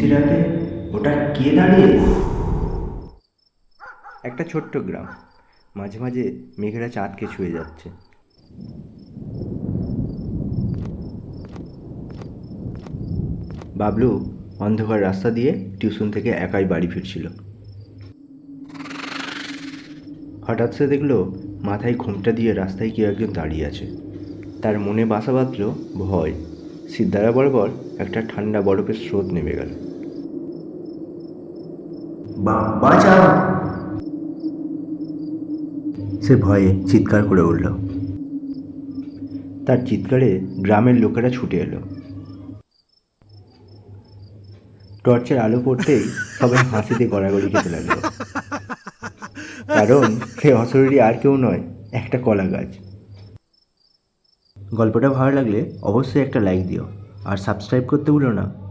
নিশিরাতে ওটা কে দাঁড়িয়ে? একটা ছোট্ট গ্রাম। মাঝে মাঝে মেঘেরা চাঁদকে ছুঁয়ে যাচ্ছে। বাবলু অন্ধকার রাস্তা দিয়ে টিউশন থেকে একাই বাড়ি ফিরছিল। হঠাৎ সে দেখল মাথায় ঘোমটা দিয়ে রাস্তায় কেউ একজন দাঁড়িয়ে আছে। তার মনে বাসা বাঁধল ভয়। সিদ্ধারা বরাবর একটা ঠান্ডা বরফের স্রোত নেমে গেল। বাঁচাও। সে ভয়ে চিৎকার করে উঠল। তার চিৎকারে গ্রামের লোকেরা ছুটে এলো। টর্চের আলো পড়তেই সবাই হাসিতে গড়াগড়ি খেতে লাগল। কারণ সে অশরীরী আর কেউ নয়, একটা কলা গাছ। গল্পটা ভালো লাগলে অবশ্যই একটা লাইক দিও। আর সাবস্ক্রাইব করতে ভুলো না।